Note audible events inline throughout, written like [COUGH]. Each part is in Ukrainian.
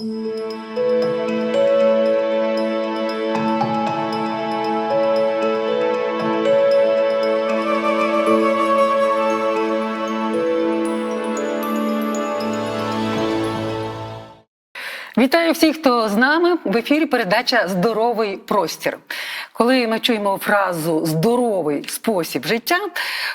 Música Вітаю всіх, хто з нами в ефірі. Передача Здоровий простір. Коли ми чуємо фразу здоровий спосіб життя,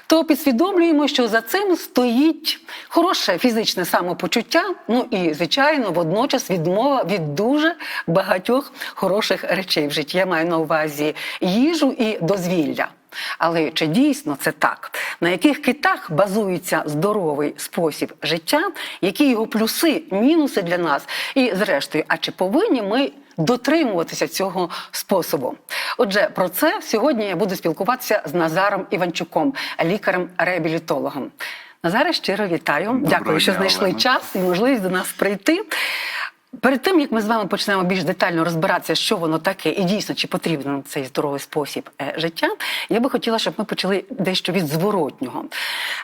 то підсвідомлюємо, що за цим стоїть хороше фізичне самопочуття. Ну і звичайно, водночас відмова від дуже багатьох хороших речей в житті. Я маю на увазі їжу і дозвілля. Але чи дійсно це так? На яких китах базується здоровий спосіб життя, які його плюси, мінуси для нас? І зрештою, а чи повинні ми дотримуватися цього способу? Отже, про це сьогодні я буду спілкуватися з Назаром Іванчуком, лікарем-реабілітологом. Назаре, щиро вітаю. Доброго Дякую, що дня, знайшли Олено. час і можливість до нас прийти. Перед тим як ми з вами почнемо більш детально розбиратися, що воно таке, і дійсно чи потрібен цей здоровий спосіб е, життя, я би хотіла, щоб ми почали дещо від зворотнього.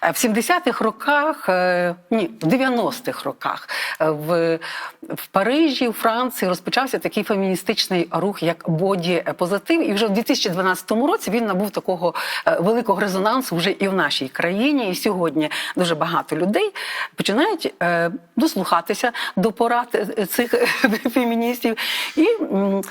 Е, В 70-х роках, е, ні, в 90-х роках в, в Парижі, у Франції розпочався такий феміністичний рух, як боді позитив. І вже в 2012 році він набув такого великого резонансу вже і в нашій країні. І сьогодні дуже багато людей починають дослухатися до порад е, цих [LAUGHS] феміністів і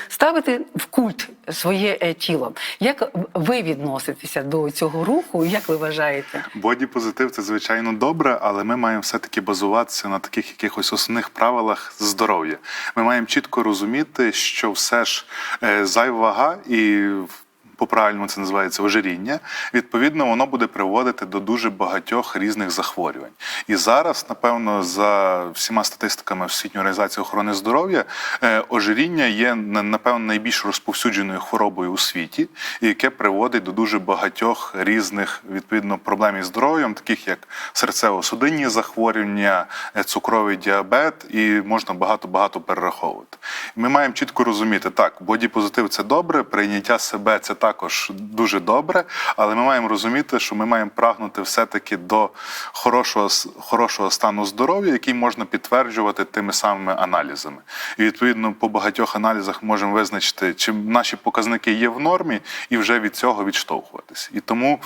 ставити в культ своє е, тіло. Як ви відноситеся до цього руху? Як ви вважаєте? Боді-позитив це звичайно добре, але ми маємо все-таки базуватися на таких якихось основних правилах здоров'я. Ми маємо чітко розуміти, що все ж е, зайва вага і по-правильному це називається ожиріння. Відповідно, воно буде приводити до дуже багатьох різних захворювань. І зараз, напевно, за всіма статистиками Всесвітньої організації охорони здоров'я, е, ожиріння є напевно найбільш розповсюдженою хворобою у світі, яке приводить до дуже багатьох різних відповідно проблем із здоров'ям, таких як серцево-судинні захворювання, е, цукровий діабет, і можна багато багато перераховувати. Ми маємо чітко розуміти, так, бодіпозитив це добре, прийняття себе це також дуже добре, але ми маємо розуміти, що ми маємо прагнути все-таки до хорошого, хорошого стану здоров'я, який можна підтверджувати тими самими аналізами. І відповідно по багатьох аналізах можемо визначити, чи наші показники є в нормі, і вже від цього відштовхуватись. І тому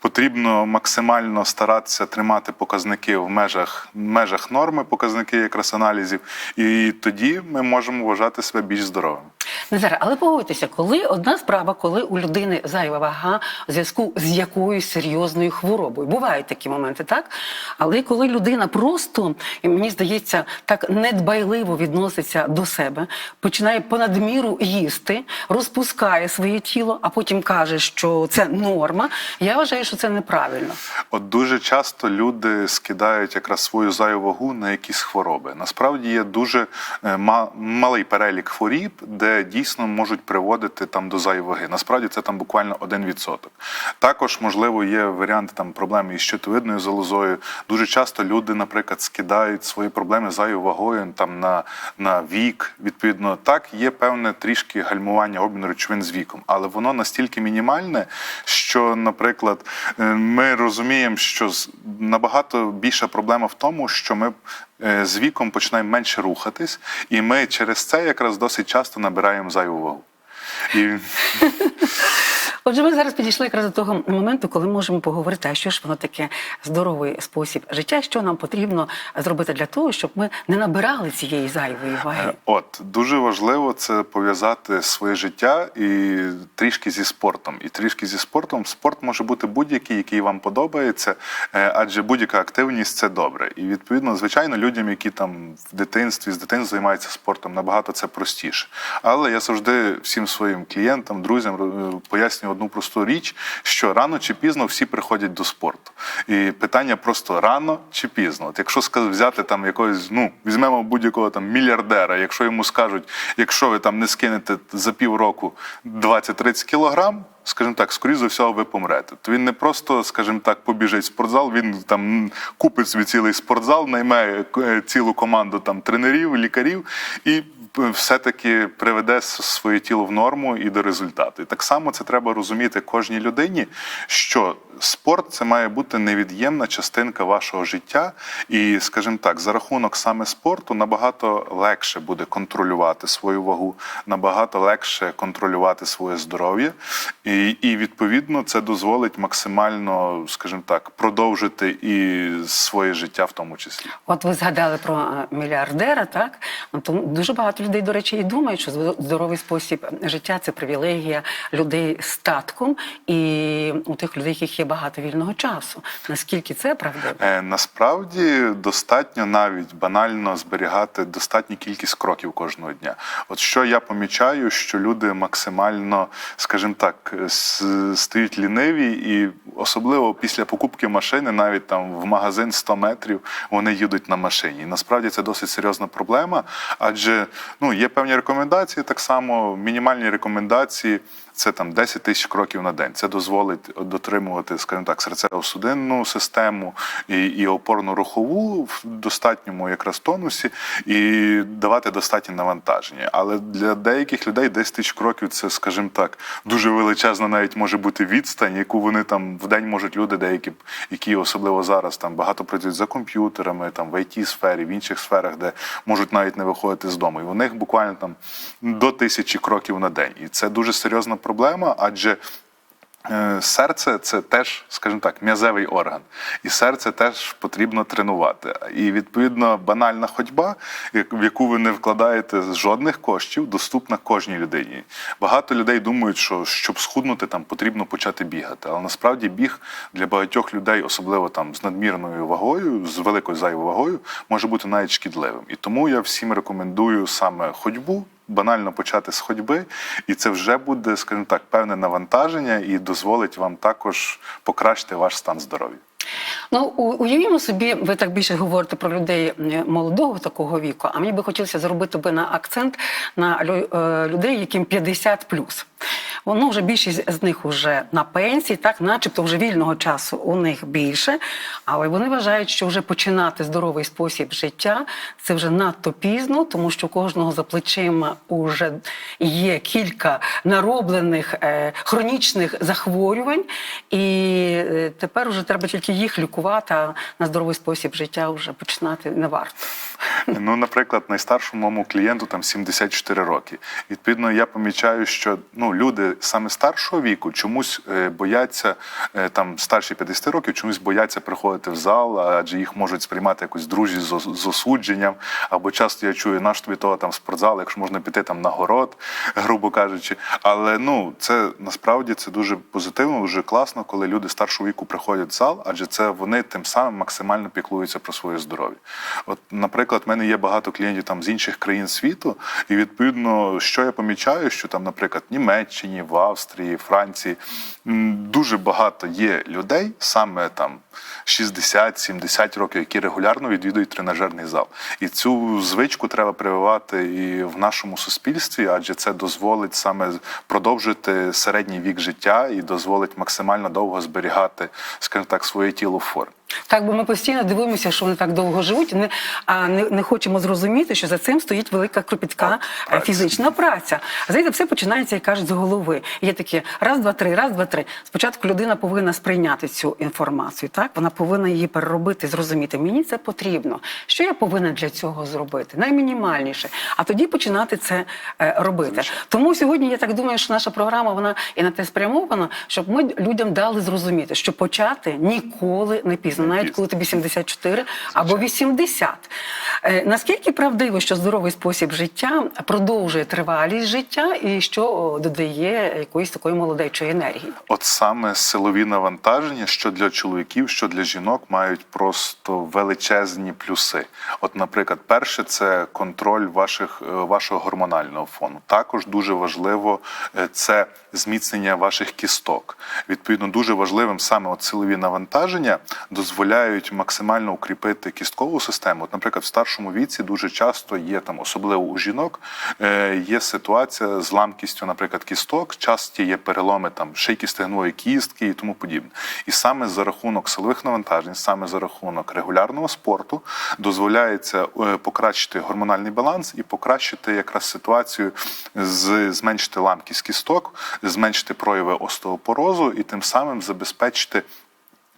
потрібно максимально старатися тримати показники в межах, межах норми, показники якраз аналізів, і тоді ми можемо вважати себе більш здоровими. Назаре, але погодьтеся, коли одна справа, коли у людини зайва вага в зв'язку з якоюсь серйозною хворобою. Бувають такі моменти, так? Але коли людина просто, і мені здається, так недбайливо відноситься до себе, починає понадміру їсти, розпускає своє тіло, а потім каже, що це норма. Я вважаю, що це неправильно. От дуже часто люди скидають якраз свою зайву вагу на якісь хвороби. Насправді є дуже е, малий перелік хворіб, де дійсно можуть приводити там до зайвої ваги. Насправді це там буквально 1%. Також, можливо, є варіанти там проблеми із щитовидною залозою. Дуже часто люди, наприклад, скидають свої проблеми зайвою вагою там на, на вік. Відповідно, так є певне трішки гальмування обміну речовин з віком, але воно настільки мінімальне, що, наприклад, е, ми розуміємо, що набагато більша проблема в тому, що ми з віком починаємо менше рухатись, і ми через це якраз досить часто набираємо зайву вагу. І [LAUGHS] Отже, ми зараз підійшли якраз до того моменту, коли можемо поговорити, а що ж воно таке здоровий спосіб життя, що нам потрібно зробити для того, щоб ми не набирали цієї зайвої ваги. Е, От дуже важливо це пов'язати своє життя і трішки зі спортом. І трішки зі спортом спорт може бути будь-який, який вам подобається, е, адже будь-яка активність це добре. І відповідно, звичайно, людям, які там в дитинстві з дитинства займаються спортом, набагато це простіше. Але я завжди всім своїм клієнтам, друзям е, пояснюю одну просту річ, що рано чи пізно всі приходять до спорту. І питання просто рано чи пізно. От якщо взяти там якогось, ну візьмемо будь-якого там мільярдера, якщо йому скажуть, якщо ви там не скинете за півроку 20-30 кілограм, скажімо так, скоріш за всього, ви помрете. То він не просто, скажімо так, побіжить в спортзал, він там купить собі цілий спортзал, наймає е, цілу команду там тренерів, лікарів і все-таки приведе своє тіло в норму і до результату. І так само це треба розуміти кожній людині, що спорт це має бути невід'ємна частинка вашого життя. І, скажімо так, за рахунок саме спорту набагато легше буде контролювати свою вагу, набагато легше контролювати своє здоров'я, і, і відповідно це дозволить максимально, скажімо так, продовжити і своє життя в тому числі. От ви згадали про е, мільярдера, так? Тому дуже багато людей, до речі, і думають, що здоровий спосіб життя це привілегія людей статком і у тих людей, яких є багато вільного часу. Наскільки це правдиво? Е, Насправді достатньо навіть банально зберігати достатню кількість кроків кожного дня. От що я помічаю, що люди максимально, скажімо так, стають ліниві, і особливо після покупки машини, навіть там в магазин 100 метрів, вони їдуть на машині. Насправді це досить серйозна проблема, адже ну є певні рекомендації, так само мінімальні рекомендації. Це там 10 тисяч кроків на день. Це дозволить дотримувати, скажімо так, серцево-судинну систему і, і опорно-рухову в достатньому якраз тонусі і давати достатнє навантаження. Але для деяких людей 10 тисяч кроків це, скажімо так, дуже величезна навіть може бути відстань, яку вони там в день можуть люди, деякі, які особливо зараз там багато працюють за комп'ютерами, там в it сфері, в інших сферах, де можуть навіть не виходити з дому. І у них буквально там до тисячі кроків на день. І це дуже серйозна адже Е, Серце це теж, скажімо так, м'язевий орган, і серце теж потрібно тренувати. І відповідно банальна ходьба, в яку ви не вкладаєте жодних коштів, доступна кожній людині. Багато людей думають, що щоб схуднути, там потрібно почати бігати. Але насправді біг для багатьох людей, особливо там з надмірною вагою, з великою зайвою вагою, може бути навіть шкідливим. І тому я всім рекомендую саме ходьбу банально почати з ходьби, і це вже буде, скажімо так, певне навантаження і дозволить вам також покращити ваш стан здоров'я. Ну, уявімо собі, ви так більше говорите про людей е, молодого такого віку, а мені би хотілося зробити би на акцент на е, людей, яким 50 плюс. Воно вже більшість з них вже на пенсії, так, начебто вже вільного часу у них більше, але вони вважають, що вже починати здоровий спосіб життя це вже надто пізно, тому що у кожного за плечима вже є кілька нароблених е, хронічних захворювань, і е, тепер вже треба тільки їх лікувати, а на здоровий спосіб життя вже починати не варто. Ну, наприклад, найстаршому моєму клієнту там 74 роки. Відповідно, я помічаю, що ну люди саме старшого віку чомусь е, бояться е, там старші 50 років, чомусь бояться приходити в зал, адже їх можуть сприймати якось друзі з, з осудженням. Або часто я чую, наш тобі того там спортзал, якщо можна піти там на город, [LAUGHS] грубо кажучи. Але ну це насправді це дуже позитивно, дуже класно, коли люди старшого віку приходять в зал, адже це вони тим самим максимально піклуються про своє здоров'я. От, наприклад, в мене є багато клієнтів там з інших країн світу, і відповідно, що я помічаю, що там, наприклад, в Німеччині, в Австрії, Франції дуже багато є людей, саме там 60-70 років, які регулярно відвідують тренажерний зал. І цю звичку треба прививати і в нашому суспільстві, адже це дозволить саме продовжити середній вік життя і дозволить максимально довго зберігати, скажімо так, своє тіло в формі. Так, бо ми постійно дивимося, що вони так довго живуть, не, а не, не хочемо зрозуміти, що за цим стоїть велика кропітка е, праця. фізична праця. А знаєте, все починається, як кажуть, з голови. Є такі раз, два, три, раз, два, три. Спочатку людина повинна сприйняти цю інформацію. Так, вона повинна її переробити, зрозуміти. Мені це потрібно. Що я повинна для цього зробити? Наймінімальніше. А тоді починати це е, робити. Тому сьогодні я так думаю, що наша програма вона і на те спрямована, щоб ми людям дали зрозуміти, що почати ніколи не пізно, навіть коли тобі 74 або 80. Е, Наскільки правдиво, що здоровий спосіб життя продовжує тривалість життя і що додає якоїсь такої молодечої енергії? От саме силові навантаження, що для чоловіків, що для жінок, мають просто величезні плюси. От, наприклад, перше це контроль ваших, е, вашого гормонального фону. Також дуже важливо е, це зміцнення ваших кісток. Відповідно, дуже важливим саме от силові навантаження дозволяють максимально укріпити кісткову систему. От, наприклад, в старшому віці дуже часто є там, особливо у жінок, е, є ситуація з ламкістю, наприклад, кісток, часті є переломи там шийки стегнової кістки і тому подібне. І саме за рахунок силових навантажень, саме за рахунок регулярного спорту, дозволяється е, покращити гормональний баланс і покращити якраз ситуацію з зменшити ламкість кісток, зменшити прояви остеопорозу і тим самим забезпечити.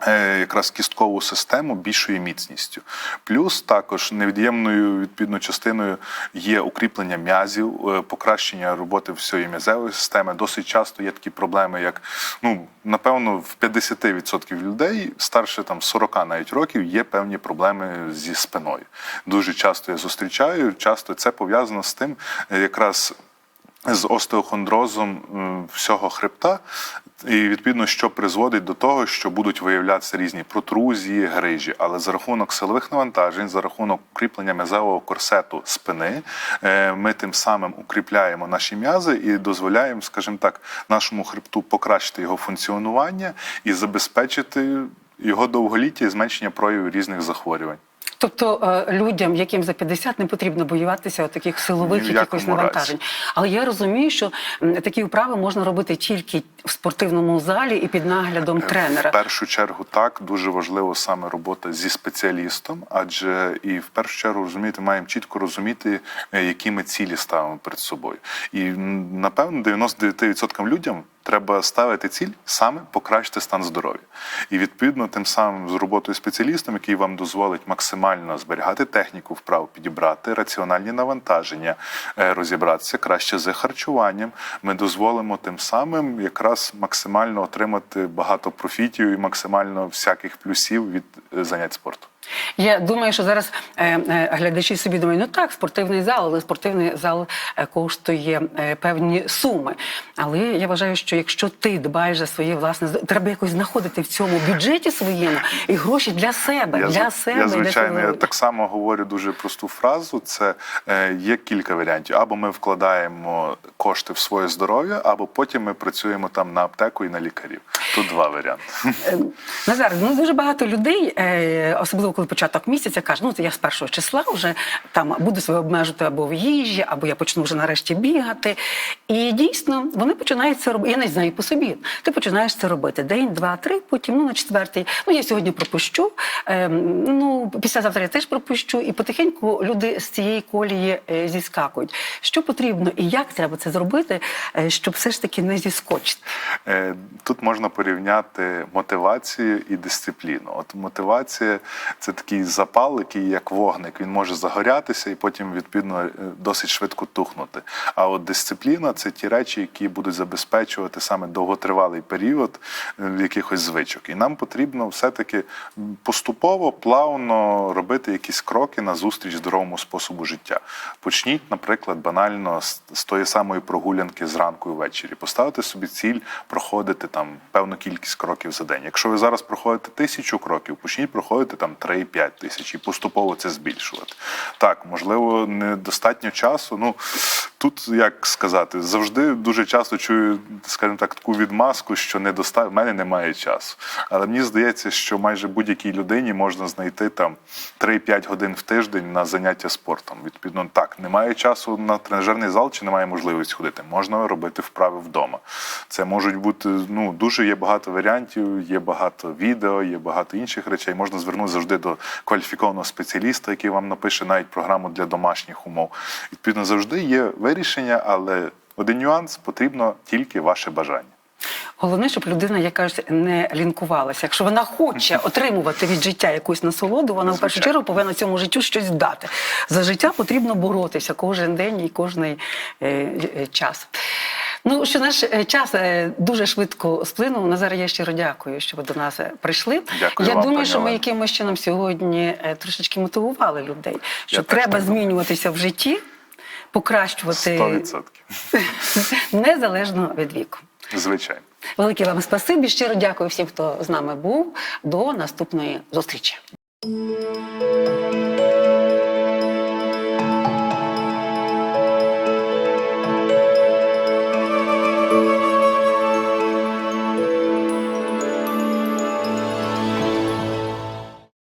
е, Якраз кісткову систему більшою міцністю. Плюс також невід'ємною відповідно частиною є укріплення м'язів, е, покращення роботи всієї м'язевої системи. Досить часто є такі проблеми, як ну напевно в 50% людей старше там 40 навіть років є певні проблеми зі спиною. Дуже часто я зустрічаю. Часто це пов'язано з тим, е, якраз з остеохондрозом всього хребта, і відповідно, що призводить до того, що будуть виявлятися різні протрузії, грижі. Але за рахунок силових навантажень, за рахунок укріплення м'язевого корсету спини, е, ми тим самим укріпляємо наші м'язи і дозволяємо, скажімо так, нашому хребту покращити його функціонування і забезпечити його довголіття і зменшення проявів різних захворювань. Тобто е, людям, яким за 50, не потрібно боюватися таких силових якихось навантажень. Але я розумію, що такі вправи можна робити тільки в спортивному залі і під наглядом тренера. В першу чергу так дуже важливо саме робота зі спеціалістом, адже і в першу чергу розумієте, маємо чітко розуміти, е, які ми цілі ставимо перед собою. І напевно 99% людям. Треба ставити ціль саме покращити стан здоров'я, і відповідно тим самим з роботою спеціалістом, який вам дозволить максимально зберігати техніку вправ, підібрати раціональні навантаження, е, розібратися краще з харчуванням. Ми дозволимо тим самим якраз максимально отримати багато профітів і максимально всяких плюсів від е, занять спорту. Я думаю, що зараз е, е, глядачі собі думають, ну так, спортивний зал, але спортивний зал е, коштує е, певні суми. Але я вважаю, що якщо ти дбаєш за своє власне, треба якось знаходити в цьому бюджеті своєму і гроші для себе, Я, для себе. я для звичайно, я так само говорю дуже просту фразу. Це е, є кілька варіантів. Або ми вкладаємо кошти в своє здоров'я, або потім ми працюємо там на аптеку і на лікарів. Тут два варіанти. Е, Назар, ну дуже багато людей, е, особливо коли початок місяця, кажуть, ну це я з першого числа вже там буду себе обмежити або в їжі, або я почну вже нарешті бігати. І дійсно вони починають це робити. Я не знаю по собі. Ти починаєш це робити день, два, три, потім ну на четвертий. Ну я сьогодні пропущу. е, ну післязавтра я теж пропущу. І потихеньку люди з цієї колії е, зіскакують. Що потрібно і як треба це зробити, е, щоб все ж таки не зіскочити? Е, Тут можна порівняти мотивацію і дисципліну. От мотивація це такий запал, який як вогник, він може загорятися і потім відповідно е, досить швидко тухнути. А от дисципліна це ті речі, які будуть забезпечувати саме довготривалий період е, якихось звичок. І нам потрібно все-таки поступово, плавно робити якісь кроки на зустріч здоровому способу життя. Почніть, наприклад, банально з, тої самої прогулянки зранку і ввечері. Поставити собі ціль проходити там певну кількість кроків за день. Якщо ви зараз проходите тисячу кроків, почніть проходити там 3-5 тисяч і поступово це збільшувати. Так, можливо, недостатньо часу. Ну тут як сказати, завжди дуже часто чую, скажімо так, таку відмазку, що недоста... в мене немає часу. Але мені здається, що майже будь-якій людині можна знайти там 3-5 годин в тиждень на заняття спортом. Відповідно, так, немає часу на тренажерний зал чи немає можливості ходити. Можна робити вправи вдома. Це можуть бути ну дуже є багато варіантів, є багато відео, є багато інших речей. Можна звернутися завжди до кваліфікованого спеціаліста, який вам напише навіть програму для домашніх умов. Відповідно, завжди є вирішення, але один нюанс потрібно тільки ваше бажання. Головне, щоб людина, як кажуть, не лінкувалася. Якщо вона хоче [LAUGHS] отримувати від життя якусь насолоду, вона в першу чергу повинна цьому життю щось дати. За життя потрібно боротися кожен день і кожний е, е, час. Ну, що наш е, час е, дуже швидко сплинув. Назар, я щиро дякую, що ви до нас е, прийшли. Дякую я вам, думаю, що ми якимось чином сьогодні трошечки мотивували людей, що теж треба змінюватися в житті, покращувати 100%. [LAUGHS] незалежно від віку. Звичайно. Велике вам спасибі. Щиро дякую всім, хто з нами був. До наступної зустрічі.